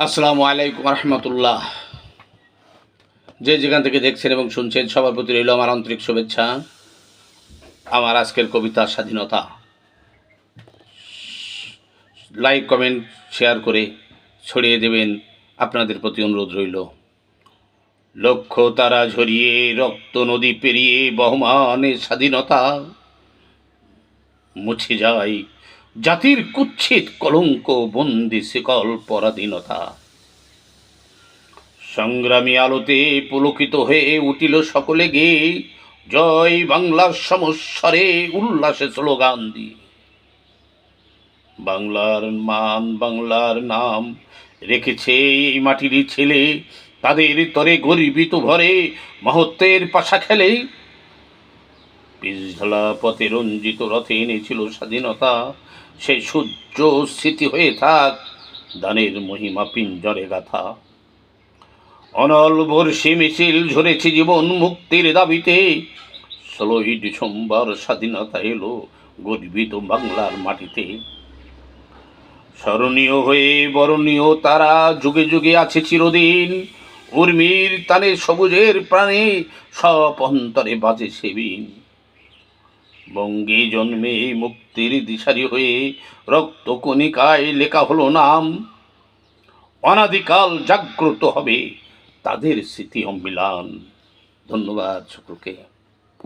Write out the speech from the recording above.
আসসালামু আলাইকুম রহমতুল্লাহ। যে যেখান থেকে দেখছেন এবং শুনছেন, সবার প্রতি রইল আমার আন্তরিক শুভেচ্ছা। আমার আজকের কবিতা স্বাধীনতা। লাইক কমেন্ট শেয়ার করে ছড়িয়ে দেবেন। আপনাদের প্রতি অনুরোধ রইল। লক্ষ্য তারা ঝরিয়ে, রক্ত নদী পেরিয়ে, বহমানে স্বাধীনতা মুছে যায়। জাতির কুচ্ছিত কলঙ্ক বন্দি শিকল পরাধীনতা। সংগ্রামী আলোতে পুলকিত হয়ে উঠিল সকলে গে, জয় বাংলার সমস্বরে উল্লাসে স্লোগান দিয়ে বাংলার মান, বাংলার নাম রেখেছে এই মাটিরই ছেলে, তাদের তরে গর্বিত ভরে মহত্বের পাশা খেলে পিছঢালা পথে রঞ্জিত রথে এনেছিল স্বাধীনতা। সেই সূর্য স্মৃতি হয়ে থাক, দানের মহিমা পিঞ্জরে গাথা। অনল বর্ষি মিছিল ঝরেছে জীবন মুক্তির দাবিতে। ষোলোই ডিসেম্বর স্বাধীনতা এলো গর্বিত বাংলার মাটিতে। স্মরণীয় হয়ে বরণীয় তারা যুগে যুগে আছে চিরদিন। উর্মির তানে সবুজের প্রাণে সব অন্তরে বাজে সেবিন বঙ্গে জন্মে মুক্তির দিশারি হয়ে রক্ত কণিকায় লেখা হলো নাম। অনাদিকাল জাগ্রত হবে তাদের স্মৃতি অম্বিলান ধন্যবাদ সকলকে